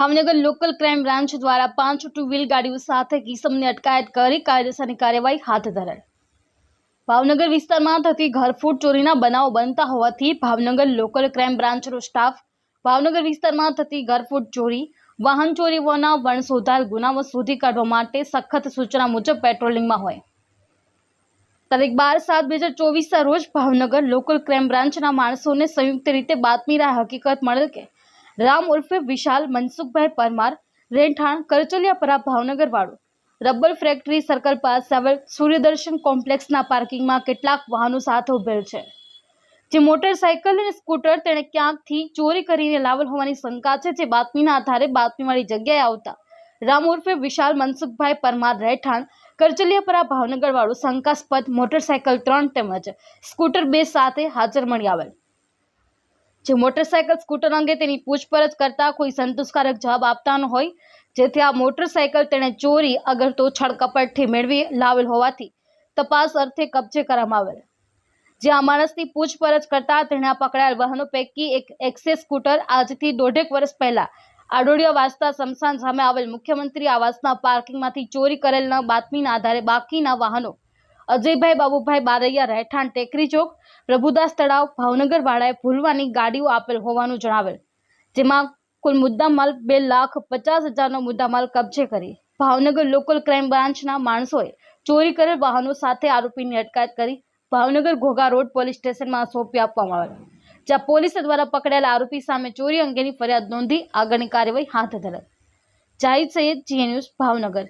Bhavnagar local crime branch દ્વારા પાંચ two wheel ગાડીઓ સાથે કિસમને અટકાયત કરી કાયદેસરની કાર્યવાહી હાથ ધરાઈ ભાવનગર વિસ્તારમાં થતી ઘરફૂટ ચોરીના બનાવો બનતા હોવાથી ભાવનગર લોકલ ક્રાઇમ બ્રાન્ચનો સ્ટાફ, ભાવનગર વિસ્તારમાં થતી ઘરફૂટ ચોરી, વાહન ચોરીઓના વણસોધાર ગુનાઓ શોધી કાઢવા માટે સખત સૂચના મુજબ પેટ્રોલિંગમાં હોય. તારીખ બાર સાત બે હજાર ચોવીસના રોજ ભાવનગર લોકલ ક્રાઇમ બ્રાન્ચના માણસોને સંયુક્ત રીતે બાતમીરા હકીકત મળેલ કે રામ ઉર્ફે વિશાલ, મનસુખભાઈ પરમાર, રેઠાણ કરચોલિયાપરા ભાવનગર વાળો. રબર ફેક્ટરી સર્કલ પાસે આવેલ સૂર્યદર્શન કોમ્પ્લેક્સના પાર્કિંગમાં કેટલાક વાહનો સાથે ઉભેલ છે. જે મોટરસાયકલ અને સ્કૂટર તેણે ક્યાંકથી ચોરી કરીને લાવેલ હોવાની શંકા છે, જે બાતમીના આધારે બાતમીવાળી જગ્યાએ આવતા રામ ઉર્ફે વિશાલ, મનસુખભાઈ પરમાર રહેઠાણ કરચલિયાપરા ભાવનગર વાળું શંકાસ્પદ મોટરસાયકલ ત્રણ તેમજ સ્કૂટર બે સાથે હાજર મળી આવેલ. જે મોટરસાયકલ, સ્કૂટર અંગે તેની પૂછપરછ કરતા કોઈ સંતોષકારક જવાબ આપતા ન હોય, જેથી આ મોટરસાયકલ તેણે ચોરી અગર તો છળકપટથી મેળવી લાવેલ હોવાથી તપાસ અર્થે કબજે કરવામાં આવેલ. જે આ માણસની પૂછપરછ કરતા તેણે આ પકડાયેલ વાહનો પૈકી એક એક્સેસ સ્કૂટર આજથી દોઢેક વર્ષ પહેલા આડોડિયા વાસતા સ્મશાન સામે આવેલ મુખ્યમંત્રી આવાસના પાર્કિંગમાંથી ચોરી કરેલના બાતમીના આધારે બાકીના વાહનો અજયભાઈ બાબુભાઈ બારૈયા રહેઠાણ ટેકરી ચોક, પ્રભુદાસ તળાવ, ભાવનગર વાળાએ ભૂલવાની ગાડીઓ આપેલ હોવાનું જણાવેલ, જેમાં કુલ મુદ્દામાલ બે લાખ પચાસ હજારનો મુદ્દામાલ કબજે કરી. ભાવનગર લોકલ ક્રાઇમ બ્રાન્ચના માણસોએ ચોરી કરેલ વાહનો સાથે આરોપીની અટકાયત કરી ભાવનગર ઘોઘા રોડ પોલીસ સ્ટેશનમાં સોંપી આપવામાં આવેલ, જ્યાં પોલીસ દ્વારા પકડાયેલા આરોપી સામે ચોરી અંગેની ફરિયાદ નોંધી આગળની કાર્યવાહી હાથ ધરાઈ જાહિદ સૈયદ જીએ ન્યૂઝ ભાવનગર.